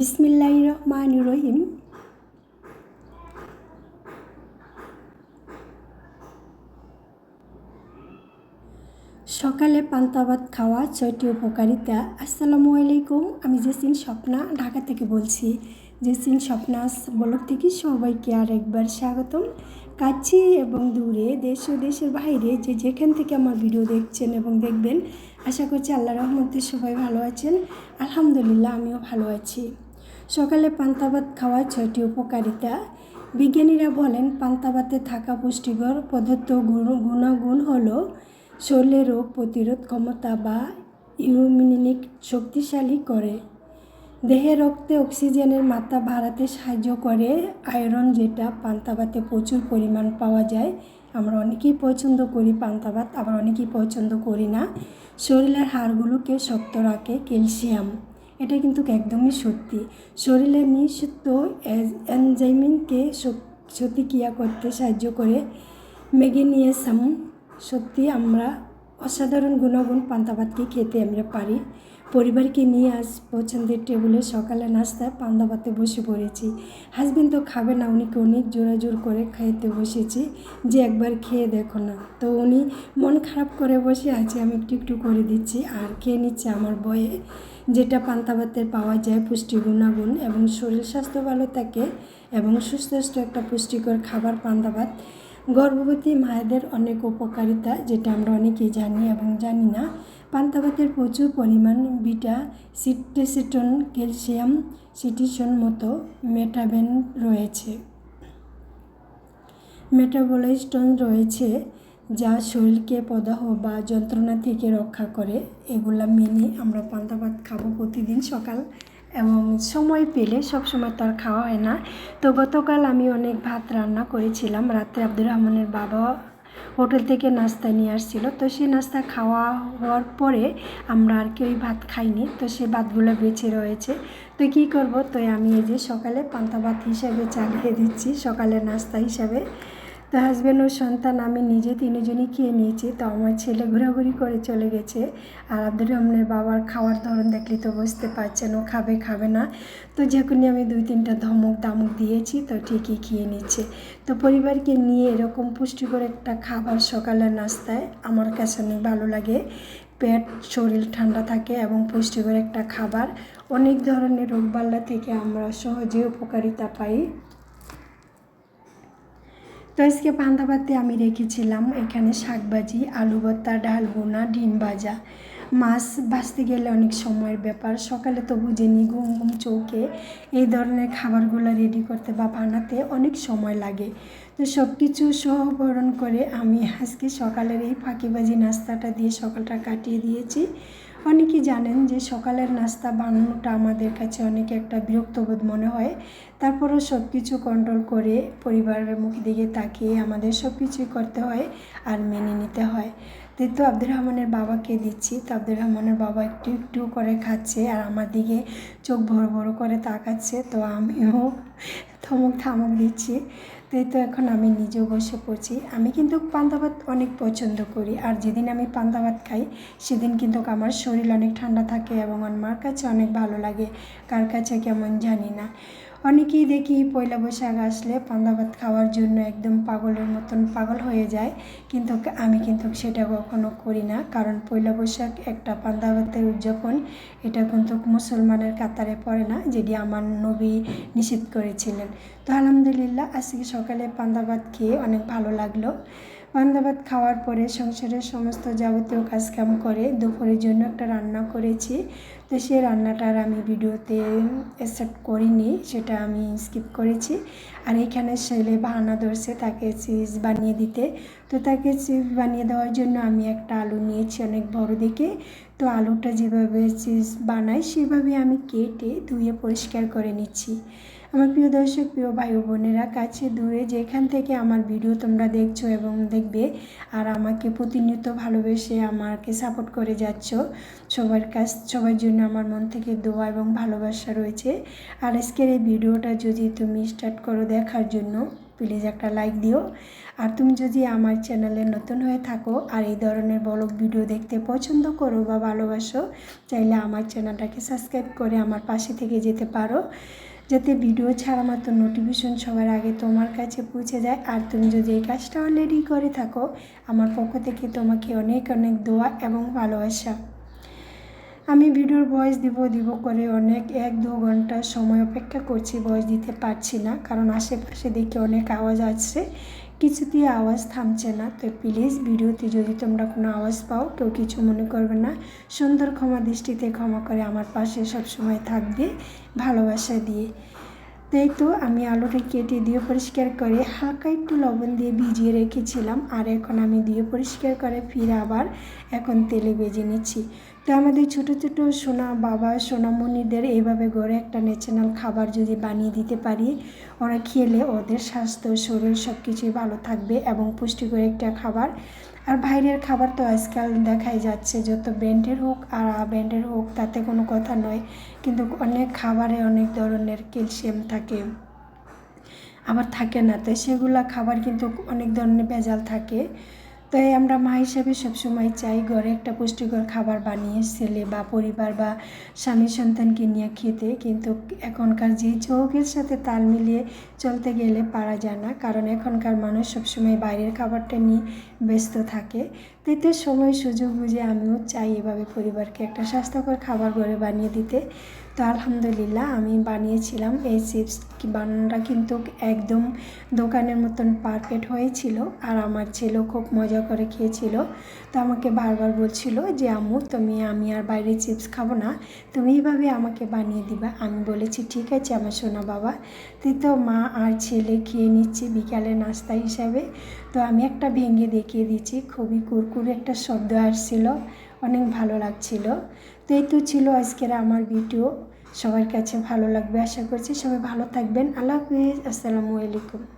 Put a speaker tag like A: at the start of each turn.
A: বিসমিল্লাহ রহমান রহিম। সকালে পান্তা ভাত খাওয়া ছয়টি উপকারিতা। আসসালামু আলাইকুম, আমি জেসিন স্বপ্না, ঢাকা থেকে বলছি। জেসিন স্বপ্নাস ব্লগ থেকে সবাইকে আর একবার স্বাগতম। কাছে এবং দূরে, দেশ ও দেশের বাইরে যে যেখান থেকে আমার ভিডিও দেখছেন এবং দেখবেন, আশা করছি আল্লাহ রহমতে সবাই ভালো আছেন। আলহামদুলিল্লাহ, আমিও ভালো আছি। সকালে পান্তা ভাত খাওয়া ছয়টি উপকারিতা। বিজ্ঞানীরা বলেন, পান্তা ভাতে থাকা পুষ্টিকর পদার্থ গুণ, গুণাগুণ হলো শরীরে রোগ প্রতিরোধ ক্ষমতা বা ইউমিনিক শক্তিশালী করে। দেহে রক্তে অক্সিজেনের মাত্রা বাড়াতে সাহায্য করে আয়রন, যেটা পান্তা ভাতে প্রচুর পরিমাণ পাওয়া যায়। আমরা অনেকেই পছন্দ করি পান্তা ভাত, আবার অনেকেই পছন্দ করি না। শরীরের হাড়গুলোকে শক্ত রাখে ক্যালসিয়াম। এটা কিন্তু একদমই সত্যি। শরীরে নিঃসত্ব এনজাইমিনকে সত্যিক্রিয়া করতে সাহায্য করে ম্যাগনেসিয়াম সত্যি আমরা অসাধারণ গুণাগুণ পান্তা ভাতকে খেতে আমরা পারি। পরিবারকে নিয়ে আজ পছন্দের টেবিলে সকালে নাস্তায় পান্তা ভাতে বসে পড়েছি। হাজবেন্ড তো খাবে না উনিকে অনেক জোরাজোর করে খাইতে বসেছি। যে একবার খেয়ে দেখো না। তো উনি মন খারাপ করে বসে আছে, আমি একটু একটু করে দিচ্ছি। আর খেয়ে নিচ্ছে আমার বয়ে। যেটা পান্তা ভাতের পাওয়া যায় পুষ্টি গুণাগুণ এবং শরীর স্বাস্থ্য ভালো থাকে এবং সুস্বাস্থ্য একটা পুষ্টিকর খাবার পান্তা ভাত গর্ভবতী মায়েদের অনেক উপকারিতা যেটা আমরা অনেকেই জানি এবং জানি না। পান্তা ভাতের প্রচুর পরিমাণ বিটা সিটেসিটন ক্যালসিয়াম, সিটিসন মতো মেটাবেন রয়েছে। মেটাবলাইস্টন রয়েছে যা শরীরকে প্রদাহ বা যন্ত্রণা থেকে রক্ষা করে। এগুলা মেনে আমরা পান্তা ভাত খাব প্রতিদিন সকাল এবং সময় পেলে সব সময় তো আর খাওয়া হয় না। তো গতকাল আমি অনেক ভাত রান্না করেছিলাম। রাত্রে আব্দুর রহমানের বাবা হোটেল থেকে নাস্তা নিয়ে আসছিল। তো সেই নাস্তা খাওয়া হওয়ার পরে আমরা আর কেউই ভাত খাইনি। তো সে ভাতগুলো বেঁচে রয়েছে। তো কী করব? তো আমি এই যে সকালে পান্তা ভাত হিসাবে চালিয়ে দিচ্ছি। সকালের নাস্তা হিসাবে। তো হাজব্যান্ড ও সন্তান আমি নিজে তিনজনই খেয়ে নিয়েছি, তো আমার ছেলে ঘোরাঘুরি করে চলে গেছে। আর আব্দুর রহমানের বাবার খাওয়ার ধরন দেখলে তো বুঝতে পারছেন, ও খাবে খাবে না। তো যখনই আমি দুই তিনটা ধমক দামক দিয়েছি, তো ঠিকই খেয়ে নিচ্ছে। তো পরিবারকে নিয়ে এরকম পুষ্টিকর একটা খাবার সকালের নাস্তায় আমার কাছে অনেক ভালো লাগে। পেট, শরীর ঠান্ডা থাকে এবং পুষ্টিকর একটা খাবার। অনেক ধরনের রোগবাল্লা থেকে আমরা সহজে উপকারিতা পাই। তো আজকে পান্তা ভাতে আমি রেখেছিলাম। এখানে শাকভাজি আলু ভর্তা, ডাল বোনা ডিম ভাজা। মাছ ভাজতে গেলে অনেক সময়ের ব্যাপার। সকালে তো বুঝিনি ঘুম ঘুম চৌকে এই ধরনের খাবারগুলো রেডি করতে বা বানাতে অনেক সময় লাগে। তো সব কিছু সহবরণ করে আমি আজকে সকালের এই ফাঁকিবাজি নাস্তাটা দিয়ে সকালটা কাটিয়ে দিয়েছি। অনেকেই জানেন যে সকালের নাস্তা বানানোটা আমাদের কাছে অনেকে একটা বিরক্তবোধ মনে হয়। তারপরেও সব কিছু কন্ট্রোল করে পরিবারের মুখ দিকে তাকিয়ে আমাদের সব কিছুই করতে হয় আর মেনে নিতে হয়। তো আব্দুর রহমানের বাবাকে দিচ্ছি। তো আব্দুর রহমানের বাবা একটু একটু করে খাচ্ছে আর আমার দিকে চোখ বড় বড় করে তাকাচ্ছে। তো আমিও থমক থামক দিচ্ছি। তো তো এখন আমি নিজেও বসে পড়ছি। আমি কিন্তু পান্তা ভাত অনেক পছন্দ করি। আর যেদিন আমি পান্তা ভাত খাই, সেদিন কিন্তু আমার শরীর অনেক ঠান্ডা থাকে এবং আমার কাছে অনেক ভালো লাগে। কার কাছে কেমন জানি না। অনেকেই দেখি পয়লা বৈশাখ আসলে পান্তা ভাত খাওয়ার জন্য একদম পাগলের মতন পাগল হয়ে যায়। কিন্তু আমি কিন্তু সেটা কখনো করি না। কারণ পয়লা বৈশাখ একটা পান্তা ভাতের উদযাপন, এটা কিন্তু মুসলমানের কাতারে পড়ে না, যেটি আমার নবী নিষেধ করেছিলেন। তো আলহামদুলিল্লাহ, আজকে সকালে পান্তা ভাত খেয়ে অনেক ভালো লাগল। পান্তা ভাত খাওয়ার পরে সংসারের সমস্ত যাবতীয় কাজকাম করে দুপুরের জন্য একটা রান্না করেছি। তো সেই রান্নাটার আমি ভিডিওতে অ্যাকসেপ্ট করিনি, সেটা আমি স্কিপ করেছি। আর এখানে ছেলে বাহানা ধরছে তাকে চিজ বানিয়ে দিতে। তো তাকে চিজ বানিয়ে দেওয়ার জন্য আমি একটা আলু নিয়েছি অনেক বড় দেখে। তো আলুটা যেভাবে চিজ বানাই সেভাবে আমি কেটে ধুয়ে পরিষ্কার করে নিচ্ছি। আমার প্রিয় দর্শক, প্রিয় ভাই বোনেরা, কাছে দূরে যেখান থেকে আমার ভিডিও তোমরা দেখছ এবং দেখবে আর আমাকে প্রতিনিয়ত ভালোবেসে আমাকে সাপোর্ট করে যাচ্ছ, সবার কাছ, সবার জন্য আমার মন থেকে দোয়া এবং ভালোবাসা রয়েছে। আর আজকের এই ভিডিওটা যদি তুমি স্টার্ট করো দেখার জন্য প্লিজ একটা লাইক দিও। আর তুমি যদি আমার চ্যানেলে নতুন হয়ে থাকো আর এই ধরনের ব্লগ ভিডিও দেখতে পছন্দ করো বা ভালোবাসো, চাইলে আমার চ্যানেলটাকে সাবস্ক্রাইব করে আমার পাশে থেকে যেতে পারো। যাতে ভিডিও ছাড়া মাত্র নোটিফিকেশন সবার আগে তোমার কাছে পৌঁছে যায়। আর তুমি যদি এই কাজটা অলরেডি করে থাকো, আমার পক্ষ থেকে তোমাকে অনেক অনেক দোয়া এবং ভালোবাসা। আমি ভিডিওর ভয়েস দিব দিব করে অনেক এক দু ঘণ্টা সময় অপেক্ষা করছি ভয়েস দিতে পারছি না, কারণ আশেপাশে দেখে অনেক আওয়াজ আসছে। কিছুতেই আওয়াজ থামছে না। তো প্লিজ ভিডিওতে যদি তোমরা কোনো আওয়াজ পাও, কেউ কিছু মনে করবে না। সুন্দর ক্ষমা দৃষ্টিতে ক্ষমা করে আমার পাশে সবসময় থাকবে ভালোবাসা দিয়ে। তাই তো আমি আলুটা কেটে দিয়ে পরিষ্কার করে হালকা একটু লবণ দিয়ে ভিজিয়ে রেখেছিলাম। আর এখন আমি দিয়ে পরিষ্কার করে ফিরে আবার এখন তেলে ভেজে নিচ্ছি। তো আমাদের ছোটো ছোটো সোনা বাবা, সোনামণিদের এইভাবে ঘরে একটা ন্যাচারাল খাবার যদি বানিয়ে দিতে পারি, ওরা খেলে ওদের স্বাস্থ্য, শরীর সব কিছুই ভালো থাকবে এবং পুষ্টিকর একটা খাবার। আর বাইরের খাবার তো আজকাল দেখাই যাচ্ছে, যত ব্র্যান্ডের হোক আর ব্র্যান্ডের হোক, তাতে কোনো কথা নয়। কিন্তু অনেক খাবারে অনেক ধরনের ক্যালসিয়াম থাকে। আবার থাকে না, তো সেগুলো খাবার কিন্তু অনেক ধরনের ভেজাল থাকে। তাই আমরা মা হিসাবে সবসময় চাই ঘরে একটা পুষ্টিকর খাবার বানিয়ে ছেলে বা পরিবার বা স্বামী সন্তানকে নিয়ে খেতে। কিন্তু এখনকার যে চৌকের সাথে তাল মিলিয়ে চলতে গেলে পারা যায় না। কারণ এখনকার মানুষ সবসময় বাইরের খাবারটা নিয়ে ব্যস্ত থাকে। তাই তো সময় সুযোগ বুঝে আমিও চাই এভাবে পরিবারকে একটা স্বাস্থ্যকর খাবার ঘরে বানিয়ে দিতে। তো আলহামদুলিল্লাহ আমি বানিয়েছিলাম এই চিপস। বানানোটা কিন্তু একদম দোকানের মতন পারফেক্ট হয়েছিল আর আমার ছেলেও খুব মজা করে খেয়েছিল। তো আমাকে বারবার বলছিল যে, আম্মু, তুমি, আমি আর বাইরে চিপস খাব না। তুমি এইভাবে আমাকে বানিয়ে দিবা। আমি বলেছি, ঠিক আছে, আমার সোনা বাবা। তুই তো মা আর ছেলে খেয়ে নিচ্ছি বিকালে নাস্তা হিসাবে। তো আমি একটা ভেঙে দেখিয়ে দিচ্ছি খুবই কুরকুরে একটা শব্দ আসছিল। অনেক ভালো লাগছিল। তো এই তো ছিল আজকের আমার ভিডিও। সবার কাছে ভালো লাগবে আশা করছি সবাই ভালো থাকবেন। আল্লাহ হাফিজ। আসসালামু আলাইকুম।